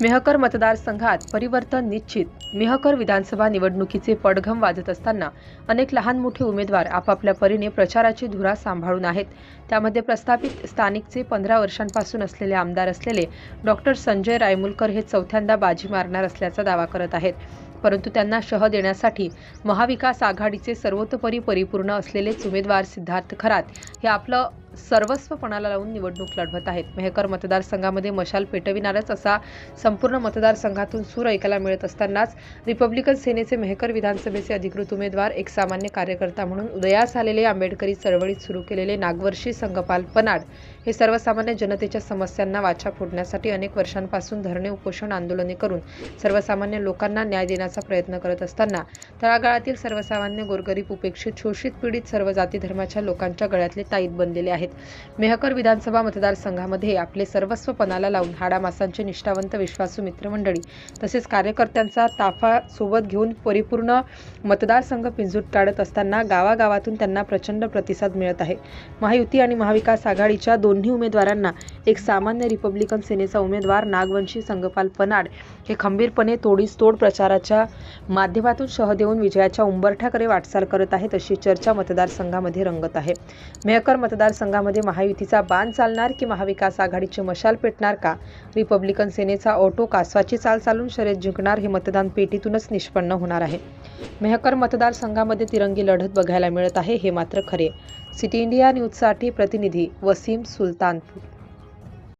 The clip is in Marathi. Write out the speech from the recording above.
मेहकर मतदारसंघात परिवर्तन निश्चित. मेहकर विधानसभा निवडणुकीचे पडघम वाजत असताना अनेक लहान मोठे उमेदवार आपापल्या परीने प्रचाराची धुरा सांभाळून आहेत. त्यामध्ये प्रस्थापित स्थानिकचे पंधरा वर्षांपासून असलेले आमदार असलेले डॉक्टर संजय रायमुलकर हे चौथ्यांदा बाजी मारणार असल्याचा दावा करत आहेत. परंतु त्यांना शह देण्यासाठी महाविकास आघाडीचे सर्वतोपरी परिपूर्ण असलेलेच उमेदवार सिद्धार्थ खरात हे आपलं सर्वस्वपणाला लावून निवडणूक लढवत आहेत. मेहकर मतदारसंघामध्ये मशाल पेटविणारच असा संपूर्ण मतदारसंघातून सूर ऐकायला मिळत असतानाच रिपब्लिकन सेनेचे मेहकर विधानसभेचे अधिकृत उमेदवार एक सामान्य कार्यकर्ता म्हणून उदयास आलेले आंबेडकरी चळवळीत सुरू केलेले नागवर्षी संघपाल पनाड हे सर्वसामान्य जनतेच्या समस्यांना वाचा फोडण्यासाठी अनेक वर्षांपासून धरणे उपोषण आंदोलने करून सर्वसामान्य लोकांना न्याय देण्याचा प्रयत्न करत असताना तळागाळातील सर्वसामान्य गोरगरीब उपेक्षित शोषित पीडित सर्व जाती धर्माच्या लोकांच्या गळ्यातले ताईत बनलेले आहेत. मेहकर विधानसभा मतदारसंघामध्ये आपले सर्वस्व पणाला लावून हाडामासांचे निष्ठावंत विश्वासू मित्रमंडळी तसेच कार्यकर्त्यांचा ताफा सोबत घेऊन परिपूर्ण मतदारसंघ पिंजूट काढत असताना गावागावातून त्यांना प्रचंड प्रतिसाद मिळत आहे. महायुती आणि महाविकास आघाडीच्या दोन्ही उमेदवारांना एक सामान्य रिपब्लिकन सेनेचा उमेदवार नागवंशी संगपाल पनाड हे खंबीरपणे तोडीस तोड प्रचाराच्या माध्यमातून शह देऊन विजयाच्या उंबरठ्याकडे वाटचाल करत आहेत अशी चर्चा मतदारसंघामध्ये रंगत आहे. मेहकर मतदारसंघ मतदारसंघामध्ये महायुतीचा बाण चालणार की महाविकास आघाडीची मशाल पेटणार का? रिपब्लिकन सेनेचा ऑटो कासवाची चाल चालून शर्यत जिंकणार हे मतदान पेटीतूनच निष्पन्न होणार आहे. मेहकर मतदारसंघामध्ये तिरंगी लढत बघायला मिळत आहे हे मात्र खरे. सिटी इंडिया न्यूजसाठी प्रतिनिधी वसीम सुलतानपूर